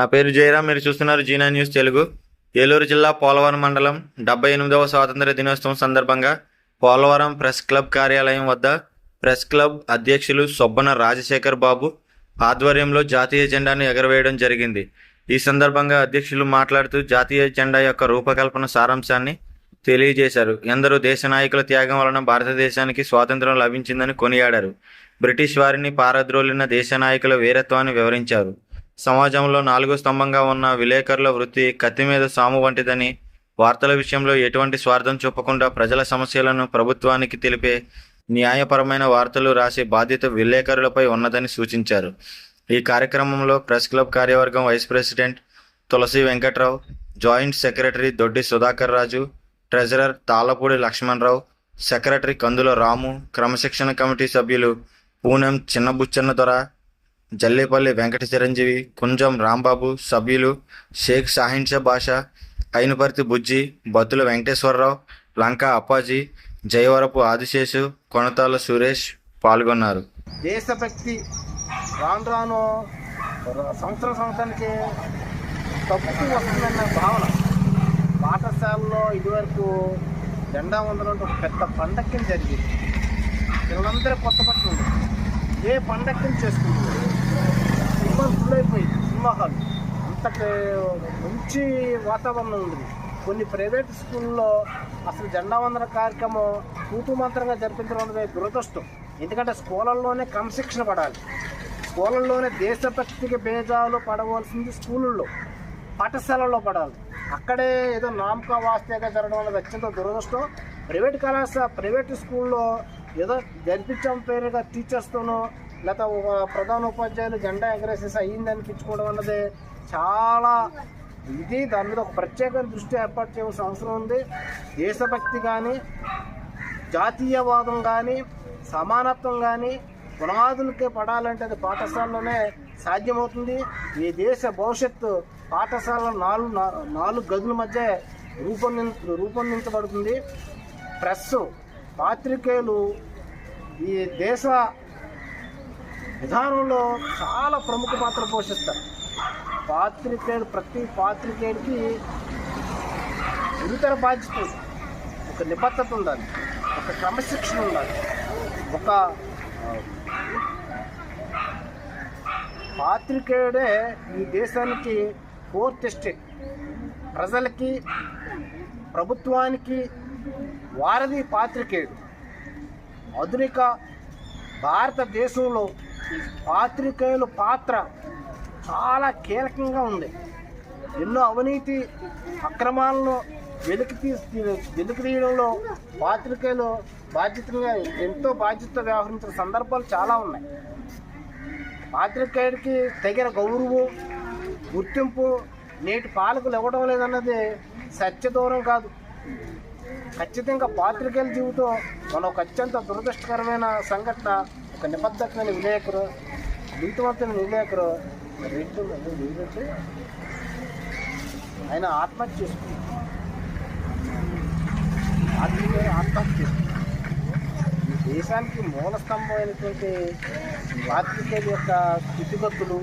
నా పేరు జయరాం మీరు చూస్తున్నారు జీనా న్యూస్ తెలుగు. ఏలూరు జిల్లా పోలవరం మండలం డెబ్బై ఎనిమిదవ స్వాతంత్ర దినోత్సవం సందర్భంగా పోలవరం ప్రెస్ క్లబ్ కార్యాలయం వద్ద ప్రెస్ క్లబ్ అధ్యక్షులు సొబ్బన రాజశేఖర్ బాబు ఆధ్వర్యంలో జాతీయ జెండాను ఎగరవేయడం జరిగింది. ఈ సందర్భంగా అధ్యక్షులు మాట్లాడుతూ జాతీయ జెండా యొక్క రూపకల్పన సారాంశాన్ని తెలియజేశారు. ఎందరో దేశ నాయకుల త్యాగం వలన భారతదేశానికి స్వాతంత్రం లభించిందని కొనియాడారు. బ్రిటిష్ వారిని పారద్రోలిన దేశ నాయకుల వీరత్వాన్ని వివరించారు. సమాజంలో నాలుగో స్తంభంగా ఉన్న విలేకరుల వృత్తి కత్తి మీద సాము వంటిదని వార్తల విషయంలో ఎటువంటి స్వార్థం చూపకుండా ప్రజల సమస్యలను ప్రభుత్వానికి తెలిపే న్యాయపరమైన వార్తలు రాసే బాధ్యత విలేకరులపై ఉన్నదని సూచించారు. ఈ కార్యక్రమంలో ప్రెస్ క్లబ్ కార్యవర్గం vice president Tulasi Venkatrao joint secretary Doddi Sudhakar Raju treasurer Tallapudi Lakshmanarao secretary Kandula Ramu క్రమశిక్షణ కమిటీ సభ్యులు పూనెం చిన్నబుచ్చన్న దొర జల్లేపల్లి వెంకట చిరంజీవి కుంజం రాంబాబు సభ్యులు షేక్ షాహిన్షా బాషా అయినపర్తి బుజ్జి బత్తుల వెంకటేశ్వరరావు లంకా అప్పాజీ జయవరపు ఆదిశేషు కొనతాల సురేష్ పాల్గొన్నారు. దేశభక్తి రాను రాను సంవత్సరం సంవత్సరానికి తప్పుతూ వస్తుందన్న భావన. పాఠశాలలో ఇదివరకు జెండా వందనం ఒక పెద్ద పండక్కిని జరిగింది. పిల్లలందరూ కొత్త పట్టుకుంటారు ఏ పండక్కిని చేసుకుంటుంది అంత మంచి వాతావరణం ఉంది. కొన్ని ప్రైవేట్ స్కూల్లో అసలు జెండా వందన కార్యక్రమం తూతు మాత్రంగా జరిపించడం అనేది దురదృష్టం. ఎందుకంటే స్కూళ్ళల్లోనే క్రమశిక్షణ పడాలి. స్కూళ్ళల్లోనే దేశభక్తికి బేజాలు పడవలసింది స్కూళ్ళల్లో పాఠశాలల్లో పడాలి. అక్కడే ఏదో నామక వాస్తేగా జరగడం అనేది అత్యంత దురదృష్టం. ప్రైవేట్ కళాశాల ప్రైవేట్ స్కూల్లో ఏదో జరిపించడం పేరుగా టీచర్స్తోనో లేకపోతే ప్రధాన ఉపాధ్యాయులు జెండా ఎగరేసేసి అయ్యింది అనిపించుకోవడం అన్నది చాలా ఇది దాని మీద ఒక ప్రత్యేక దృష్టి ఏర్పాటు చేయవలసిన అవసరం ఉంది. దేశభక్తి కానీ జాతీయవాదం కానీ సమానత్వం కానీ పునాదులకే పడాలంటే అది పాఠశాలలోనే సాధ్యమవుతుంది. ఈ దేశ భవిష్యత్తు పాఠశాల నాలుగు నాలుగు గదుల మధ్య రూపొంది రూపొందించబడుతుంది. ప్రెస్ పాత్రికేయులు ఈ దేశ విధానంలో చాలా ప్రముఖ పాత్ర పోషిస్తారు. పాత్రికేయుడు ప్రతి పాత్రికేయుడికి గురుతర బాధ్యత. ఒక నిబద్ధత ఉండాలి. ఒక క్రమశిక్షణ ఉండాలి. ఒక పాత్రికేయుడే ఈ దేశానికి ఫోర్త్ ఎస్టేట్ ప్రజలకి ప్రభుత్వానికి వారధి పాత్రికేయుడు. ఆధునిక భారతదేశంలో పాత్రికేయుల పాత్ర చాలా కీలకంగా ఉంది. ఎన్నో అవినీతి అక్రమాలను వెలికి తీసి వెలికి తీయడంలో పాత్రికేయులు బాధ్యతగా ఎంతో బాధ్యత వ్యవహరించిన సందర్భాలు చాలా ఉన్నాయి. పాత్రికేయుడికి తగిన గౌరవం గుర్తింపు నేటి పాలకులు ఇవ్వడం లేదన్నది సత్యదూరం కాదు. ఖచ్చితంగా పాత్రికేయుల జీవితం మన ఒక అత్యంత దురదృష్టకరమైన సంఘటన ఒక నిబద్ధకమైన విలేకరు నీతివంతమైన అక్కడ. రెడ్ ఏంటంటే ఆయన ఆత్మహత్య చేసుకున్నాడు. పాత్రికేయులు ఆత్మహత్య. చేసుకున్నాడు ఈ దేశానికి మూల స్తంభమైనటువంటి పాత్రికేయుల యొక్క స్థితిగతులు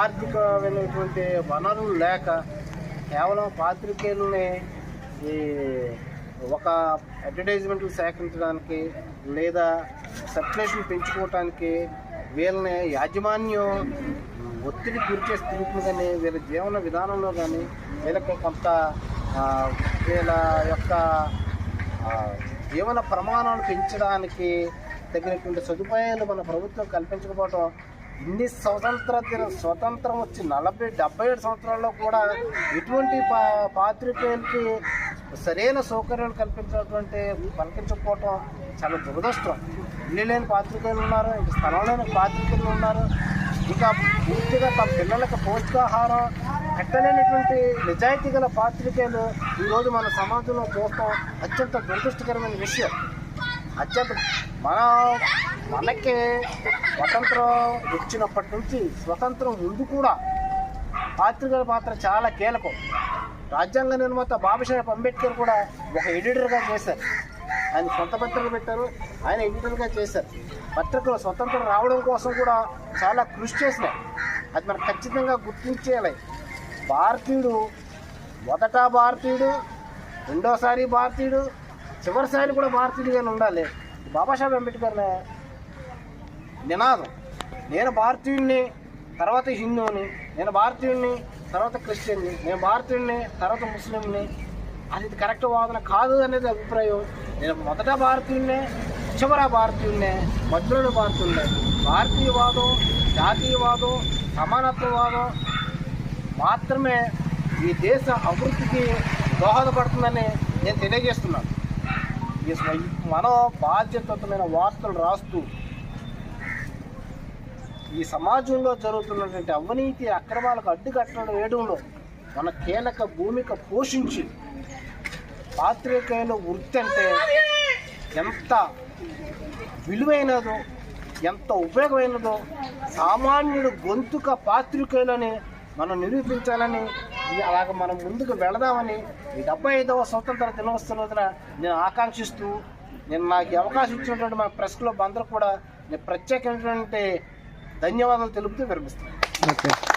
ఆర్థికమైనటువంటి వనరులు లేక కేవలం పాత్రికేయులని ఈ ఒక అడ్వర్టైజ్మెంట్లు సేకరించడానికి లేదా సర్క్యులేషన్ పెంచుకోవటానికి వీళ్ళని యాజమాన్యం ఒత్తిడి గురి చేసి తిరుగుతుంది కానీ వీళ్ళ జీవన విధానంలో కానీ వీళ్ళకి కొంత వీళ్ళ యొక్క జీవన ప్రమాణాలు పెంచడానికి తగినటువంటి సదుపాయాలు మన ప్రభుత్వం కల్పించకపోవడం ఇన్ని స్వతంత్ర స్వతంత్రం వచ్చి నలభై డెబ్బై ఏడు సంవత్సరాల్లో కూడా ఎటువంటి పా పాత్రికేయులకి సరైన సౌకర్యాలు కల్పించినటువంటి కల్పించకపోవటం చాలా దురదృష్టం. ఇల్లు లేని పాత్రికేయులు ఉన్నారు ఇంకా స్థలం లేని పాత్రికేయులు ఉన్నారు. ఇంకా పూర్తిగా తమ పిల్లలకు పోషకాహారం పెట్టలేనటువంటి నిజాయితీ గల పాత్రికేయులు ఈరోజు మన సమాజంలో చూస్తాం అత్యంత దురదృష్టకరమైన విషయం. అత్యంత మన మనకి స్వతంత్రం వచ్చినప్పటి నుంచి స్వతంత్రం ముందు కూడా పాత్రికల పాత్ర చాలా కీలకం. రాజ్యాంగ నిర్మాత బాబాసాహెబ్ అంబేద్కర్ కూడా ఒక ఎడిటర్గా చేశారు. ఆయన సొంత పత్రికలు పెట్టారు. ఆయన ఎడిటర్గా చేశారు. పత్రికలు స్వతంత్రం రావడం కోసం కూడా చాలా కృషి చేసినాయి. అది మనం ఖచ్చితంగా గుర్తించేయాలి. భారతీయుడు మొదట భారతీయుడు రెండోసారి భారతీయుడు చివరిసారి కూడా భారతీయుడిగానే ఉండాలి. బాబాసాహెబ్ అంబేద్కర్ నినాదం. నేను భారతీయుడిని తర్వాత హిందువుని నేను భారతీయుడిని తర్వాత క్రిస్టియన్ని నేను భారతీయుడిని తర్వాత ముస్లింని. అది ఇది కరెక్ట్ వాదన కాదు అనేది అభిప్రాయం. నేను మొదట భారతీయుడినే చివర భారతీయుడినే మధ్యలోని భారతీయుడినే భారతీయవాదం జాతీయవాదం సమానత్వవాదం మాత్రమే ఈ దేశ అభివృద్ధికి దోహదపడుతుందని నేను తెలియజేస్తున్నాను. ఈ మనం బాధ్యతమైన వార్తలు రాస్తూ ఈ సమాజంలో జరుగుతున్నటువంటి అవినీతి అక్రమాలకు అడ్డుకట్టడం వేయడంలో మన కీలక భూమిక పోషించి పాత్రికేయుల వృత్తి అంటే ఎంత విలువైనదో ఎంత ఉపయోగమైనదో సామాన్యుడు గొంతుక పాత్రికేయులని మనం నిరూపించాలని అలాగ మనం ముందుకు వెళదామని ఈ డెబ్బై ఐదవ స్వతంత్ర దినోత్సవం రోజున నేను ఆకాంక్షిస్తూ నేను నాకు అవకాశం ఇచ్చినటువంటి మా ప్రెస్ క్లబ్ అందరూ కూడా నేను ప్రత్యేకమైనటువంటి ధన్యవాదాలు తెలుపుతూ వినిపిస్తాను